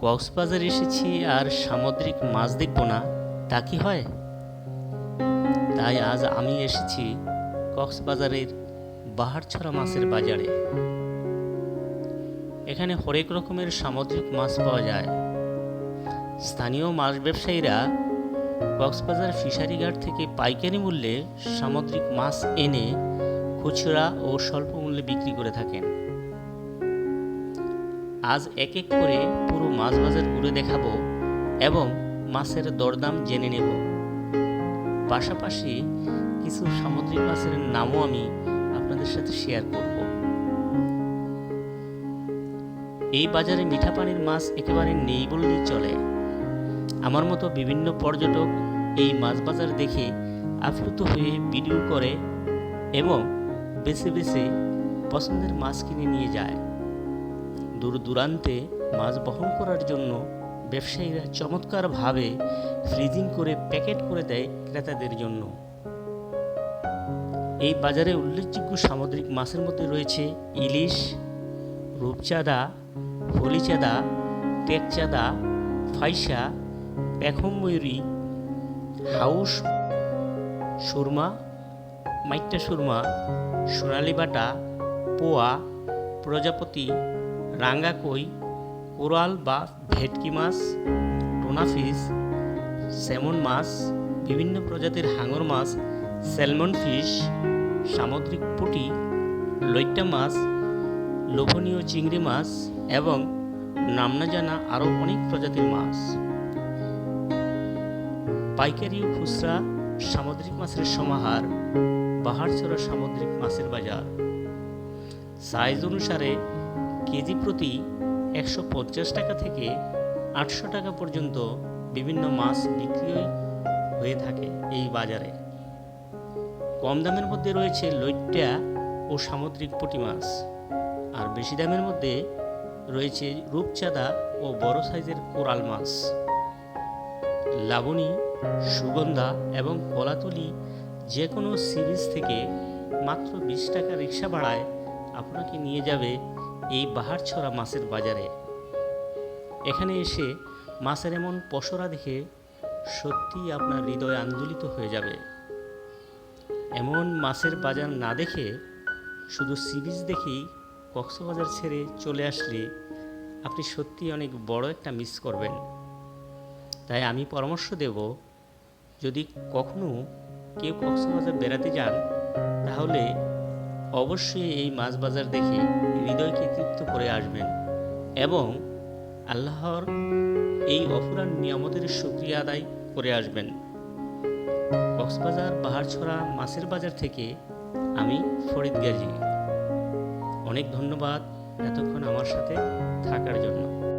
কক্সবাজার এসেছি আর সামুদ্রিক মাছ দেখব না। তা কি হয়? তাই আজ আমি এসেছি কক্সবাজারের বাহারছড়া মাছের বাজারে। এখানে হরেক রকমের সামুদ্রিক মাছ পাওয়া যায়। স্থানীয় মাছ ব্যবসায়ীরা কক্সবাজার ফিশারি ঘাট থেকে পাইকারি মূল্যে সামুদ্রিক মাছ এনে খুচরা ও স্বল্প মূল্যে বিক্রি করে থাকেন। আজ এক এক করে পুরো মাছ বাজার ঘুরে দেখাবো এবং মাছের দরদাম জেনে নেব। পাশাপাশি কিছু সামুদ্রিক মাছের নামও আমি আপনাদের সাথে শেয়ার করব। এই বাজারে মিঠা পানির মাছ একেবারে নেই বললেই চলে। আমার মতো বিভিন্ন পর্যটক এই মাছ বাজার দেখে আপ্লুত হয়ে ভিডিও করে এবং বেছে বেছে পছন্দের মাছ কিনে নিয়ে যায়। দূর দূরান্তে মাছ বহন করার জন্য ব্যবসায়ীরা চমৎকারভাবে ফ্রিজিং করে প্যাকেট করে দেয় ক্রেতাদের জন্য। এই বাজারে উল্লেখযোগ্য সামুদ্রিক মাছের মধ্যে রয়েছে ইলিশ, রূপচাঁদা ফলিচাঁদা টেকচাঁদা ফাইসা, পেখম ময়ূরী, হাউস, সুরমা, মাইট্টা সুরমা, সোনালি বাটা, পোয়া, প্রজাপতি রাঙ্গা কই, কোরাল বা ভেটকি মাছ, টোনা ফিশ, স্যামন মাছ, বিভিন্ন প্রজাতির হাঙর মাছ, স্যালমন ফিশ, সামুদ্রিক পুঁটি, লইট্টা মাছ, লোভনীয় চিংড়ি মাছ এবং নাম না জানা আরও অনেক প্রজাতির মাছ। পাইকারি ও খুচরা সামুদ্রিক মাছের সমাহার পাহাড়ছড়া সামুদ্রিক মাছের বাজার। সাইজ অনুসারে কেজি প্রতি একশো পঞ্চাশ টাকা থেকে আটশো টাকা পর্যন্ত বিভিন্ন মাছ বিক্রি হয়ে থাকে এই বাজারে। কম দামের মধ্যে রয়েছে লইট্টা ও সামুদ্রিক পুঁটি মাছ। আর বেশি দামের মধ্যে রয়েছে রূপচাঁদা ও বড় সাইজের কোরাল মাছ। লাবণী, সুগন্ধা এবং কলাতলি যে কোনো সিরিজ থেকে মাত্র বিশ টাকা রিক্সা ভাড়ায় আপনাকে নিয়ে যাবে এই বাহারছড়া মাছের বাজারে। এখানে এসে মাছের এমন পসরা দেখে সত্যিই আপনার হৃদয় আন্দোলিত হয়ে যাবে। এমন মাছের বাজার না দেখে শুধু সিরিজ দেখেই কক্সবাজার ছেড়ে চলে আসলে আপনি সত্যি অনেক বড় একটা মিস করবেন। তাই আমি পরামর্শ দেব, যদি কখনো কেউ কক্সবাজার বেড়াতে যান, তাহলে অবশ্যই এই মাছ বাজার দেখে হৃদয়কে তৃপ্ত করে আসবেন এবং আল্লাহর এই অফুরান নিয়ামতের সুক্রিয়া আদায় করে আসবেন। কক্সবাজার পাহাড়ছড়া মাছের বাজার থেকে আমি ফরিদ গাজী। অনেক ধন্যবাদ এতক্ষণ আমার সাথে থাকার জন্য।